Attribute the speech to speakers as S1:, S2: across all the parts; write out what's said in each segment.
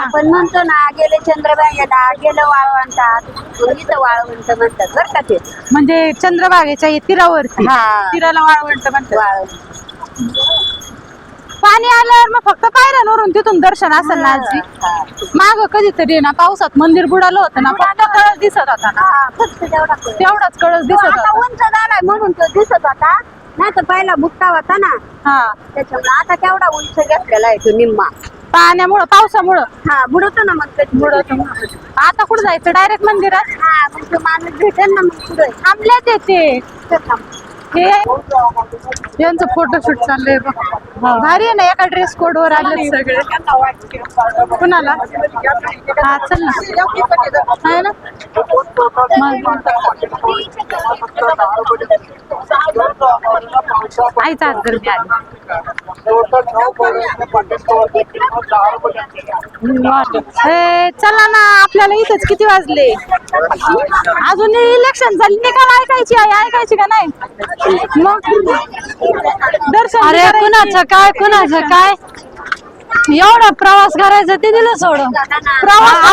S1: आपण म्हणतो ना गेले चंद्रभागेला गेलं वाळवंटात इथं वाळवंट म्हणतात बरं का ते?
S2: म्हणजे चंद्रभागेच्या तीरावरती.
S1: हा.
S2: तीराला वाळवंट म्हणतात.
S1: वाळवंट
S2: पाणी आल्यावर मग फक्त पायऱ्यांवरून तिथून दर्शन असेल ना आजी? माग कधीतरी ना पावसात मंदिर बुडालं होतं ना फक्त कळस दिसत होता. ना.
S1: हा, फक्त तेवढा कळस.
S2: तेवढाच कळस
S1: तो
S2: दिसत
S1: आता
S2: होता.
S1: उंच झालाय म्हणून तो दिसत होता. नाही तर पहिला बुकटा होता ना.
S2: हा.
S1: त्याच्यामुळे आता केवढा उंच घेतलेला आहे तो निम्मा.
S2: पाण्यामुळं पावसामुळं.
S1: हा बुडवतो ना मग कधी
S2: बुडवतो आता कुठं जायचं? डायरेक्ट मंदिरात?
S1: हा मग तो माणूस भेटेल ना मग पुढे.
S2: थांबल्यात येते हे यांचं फोटोशूट चाललंय बघ. भारी आहे ना एका ड्रेस कोड वर आले सगळे. कुणाला? हा चल ना. आहे ना. मग. आईचा हात धरून चला ना आपल्याला इथंच किती वाजले? अजून इलेक्शन झाली. निकाल ऐकायची आहे ऐकायची का नाही? मग दर्शन
S3: अरे कुणाचं काय कुणाचं काय? एवढा प्रवास करायचा ते दिलं सोडून.
S2: प्रवास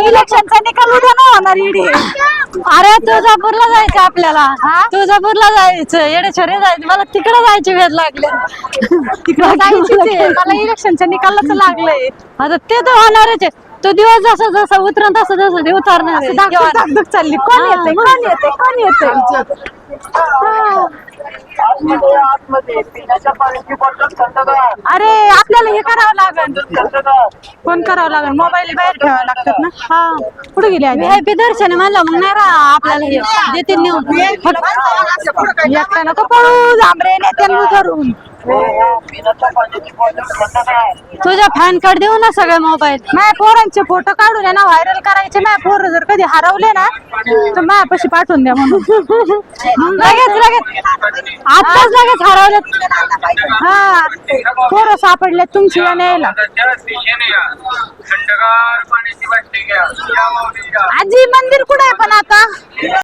S2: इलेक्शनचा निकाल उद्या नाही होणार इडे
S3: अरे तुळजापूरला जायचं आपल्याला. तुळजापूरला जायचं. येडेश्वरी जायचं. मला तिकडे जायचे वेध लागले.
S2: मला इलेक्शनच्या निकालाच लागलंय.
S3: आता ते तर होणारच आहे. तो दिवस जसा जसा उतरण तसं तसं ते उतरणार आहे.
S2: धाकधूक
S3: केव्हा? नाही.
S2: धाकधूक चालली. कोण
S3: हा,
S2: अरे आपल्याला हे करावं लागेल. फोन करावं लागेल. मोबाईल बाहेर ठेवावं लागतात ना? हा. कुठे गेले आधी
S3: व्हीआयपी दर्शन म्हणलं मग नाही राहा. आपल्याला हे. देतील नेऊन.
S2: एकटा नको पळू जांभरे नेत्यांना धरून
S3: तुझ्या फॅन कार्ड देऊ ना सगळे मोबाईल
S2: माझ्या पोरांचे फोटो काढून आहे ना व्हायरल करायचे. माझ्या पोर जर कधी हरवले ना तर माझ्यापाशी पाठवून द्या म्हणून.
S3: लगेच लगेच. आताच लगेच हरवलं
S2: हा. पोरं सापडले तुमची या न्यायला आजी मंदिर कुठे आहे पण आता?